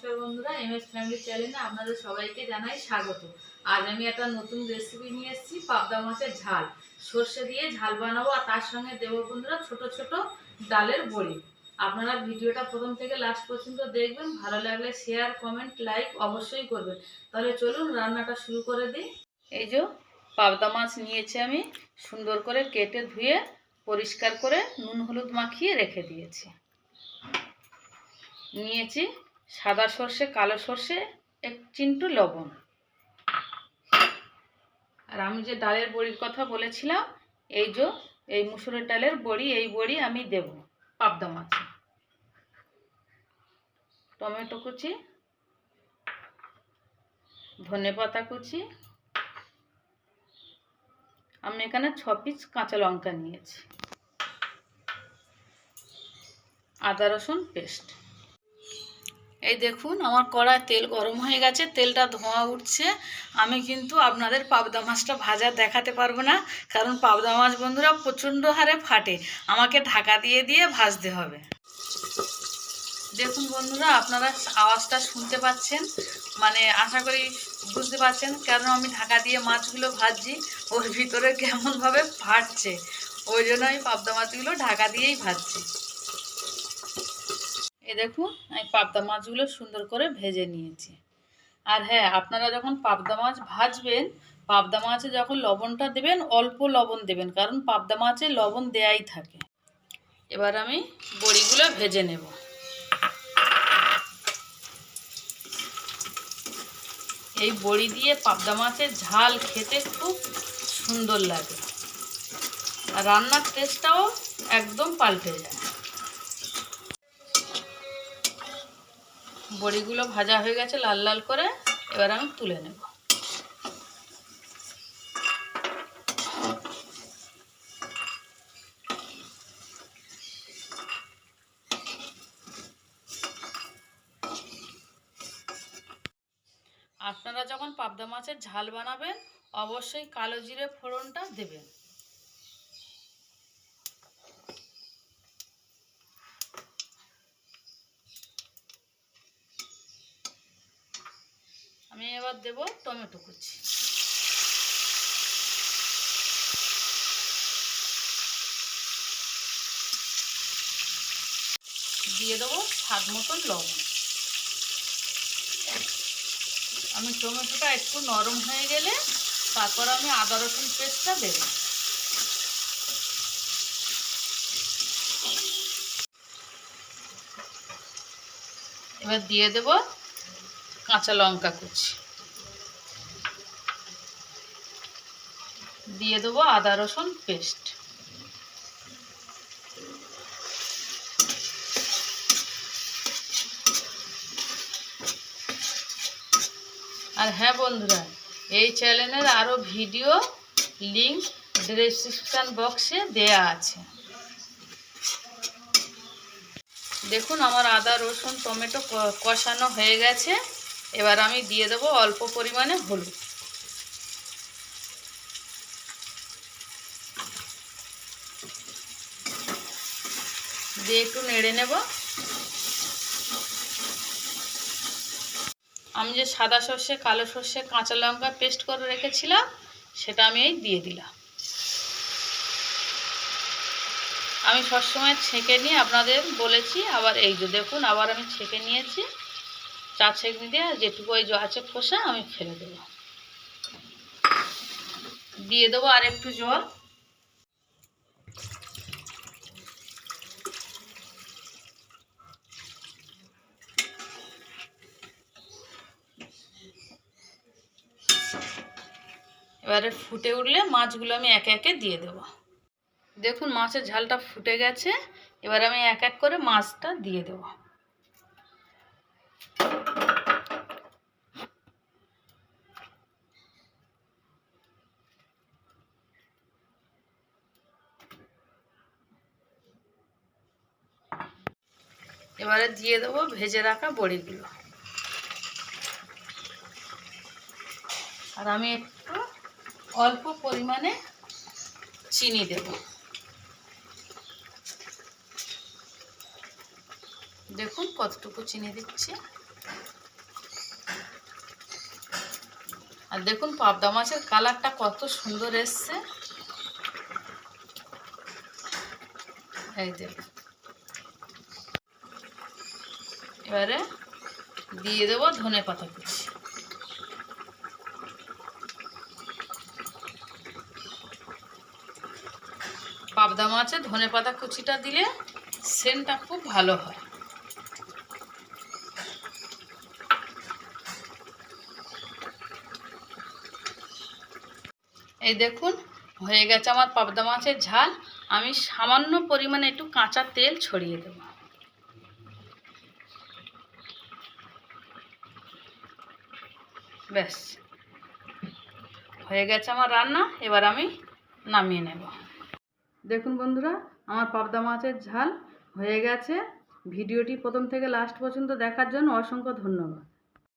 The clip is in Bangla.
নমস্কার বন্ধুরা এম এস ফ্যামিলি চ্যানেলে আপনাদের সবাইকে জানাই স্বাগত। আজ আমি একটা নতুন রেসিপি নিয়ে এসেছি, পাবদা মাছের ঝাল। সর্ষে দিয়ে ঝাল বানাবো আর তার সঙ্গে দেবো বন্ধুরা ছোট ছোট ডালের বড়ি। আপনারা ভিডিওটা প্রথম থেকে লাস্ট পর্যন্ত দেখবেন, ভালো লাগলে শেয়ার কমেন্ট লাইক অবশ্যই করবেন। তাহলে চলুন রান্নাটা শুরু করে দিই। এই যে পাবদা মাছ নিয়েছি আমি, সুন্দর করে কেটে ধুয়ে পরিষ্কার করে নুন হলুদ মাখিয়ে রেখে দিয়েছি। নিয়েছি সাদা সর্ষে, কালো সর্ষে, এক চিন্টু লবণ। আর আমি যে ডালের বড়ির কথা বলেছিলাম, এই যে, এই মুসুরের ডালের বড়ি, এই বড়ি আমি দেব, পাবদা মাছে। টমেটো কুচি, ধনে পাতা কুচি। আমি এখানে ছ পিস কাঁচা লঙ্কা নিয়েছি। আদা রসুন পেস্ট। এই দেখুন, আমার কড়ায় তেল গরম হয়ে গেছে, তেলটা ধোঁয়া উঠছে। আমি কিন্তু আপনাদের পাবদা মাছটা ভাজা দেখাতে পারব না, কারণ পাবদা মাছ বন্ধুরা প্রচণ্ড হারে ফাটে। আমাকে ঢাকা দিয়ে দিয়ে ভাজতে হবে। দেখুন বন্ধুরা, আপনারা আওয়াজটা শুনতে পাচ্ছেন? মানে আশা করি বুঝতে পারছেন কেন আমি ঢাকা দিয়ে মাছগুলো ভাজছি? ওর ভিতরে কেমনভাবে ফাটছে? ওই জন্য আমি পাবদা মাছগুলো ঢাকা দিয়েই ভাজছি। এ দেখুন, আমি পাবদা মাছগুলো সুন্দর করে ভেজে নিয়েছি। আর হ্যাঁ আপনারা যখন পাবদা মাছ ভাজবেন, পাবদা মাছে যখন লবণটা দেবেন, অল্প লবণ দেবেন, কারণ পাবদা মাছে লবণ দেয়াই থাকে। এবার আমি বড়িগুলো ভেজে নেব। এই বড়ি দিয়ে পাবদা মাছের ঝাল খেতে খুব সুন্দর লাগে। আর রান্নার টেস্টটাও একদম পাল্টে যায়। বড়িগুলো ভাজা হয়ে গেছে লাল লাল করে, এবার আমি তুলে নেব। আপনারা যখন পাবদা মাছের ঝাল বানাবেন, অবশ্যই কালো জিরে ফোড়নটা দেবেন আমি এবার দেব টমেটো কুচি। দিয়ে দেবো স্বাদ মতন লবণ। আমি টমেটোটা একটু নরম হয়ে গেলে তারপর আমি আদা রসুন পেস্টটা দেবো। এবার দিয়ে দেব কাঁচা লঙ্কা কুচি। দিয়ে দেবো আদা, রসুন, পেস্ট। আর হ্যাঁ বন্ধুরা, এই চ্যানেলের আরও ভিডিও লিঙ্ক ডিসক্রিপশান বক্সে দেয়া আছে। দেখুন আমার আদা, রসুন, টমেটো কষানো হয়ে গেছে। এবার আমি দিয়ে দেবো অল্প পরিমাণে হলুদ। দিয়ে একটু নেড়ে নেব। আমি যে সাদা সর্ষে, কালো সর্ষে, কাঁচা লঙ্কা পেস্ট করে রেখেছিলাম, সেটা আমি এই দিয়ে দিলাম। আমি সবসময় ছেঁকে নিয়ে আপনাদের বলেছি, আবার এই যে দেখুন, আবার আমি ছেঁকে নিয়েছি। চা ছেঁকনি দিয়ে যেটুকু ওই আছে খোসা, আমি ফেলে দেবো। দিয়ে দেবো আর একটু জল। এবারে ফুটে উঠলে মাছগুলো আমি একে একে দিয়ে দেবো। দেখুন মাছের ঝালটা ফুটে গেছে, এবার আমি এক এক করে মাছটা দিয়ে দেবো। এবারে দিয়ে দেবো ভেজে রাখা বড়িগুলো। আর আমি একটু অল্প পরিমাণে চিনি দেব। দেখুন কতটুকু চিনি দিচ্ছি। আর দেখুন পাবদা মাছের কালারটা কত সুন্দর এসছে। এবারে দিয়ে দেবো ধনে পাতা কুচি। পাবদা মাছে ধনে পাতা কুচিটা দিলে সেন্টটা খুব ভালো হয়। এই দেখুন, হয়ে গেছে আমার পাবদা মাছের ঝাল। আমি সামান্য পরিমাণে একটু কাঁচা তেল ছড়িয়ে দেব। ব্যাস। হয়ে গেছে আমার রান্না, এবার আমি নামিয়ে নেব। দেখুন বন্ধুরা, আমার পাবদা মাছের ঝাল হয়ে গেছে। ভিডিওটি প্রথম থেকে লাস্ট পর্যন্ত দেখার জন্য অসংখ্য ধন্যবাদ।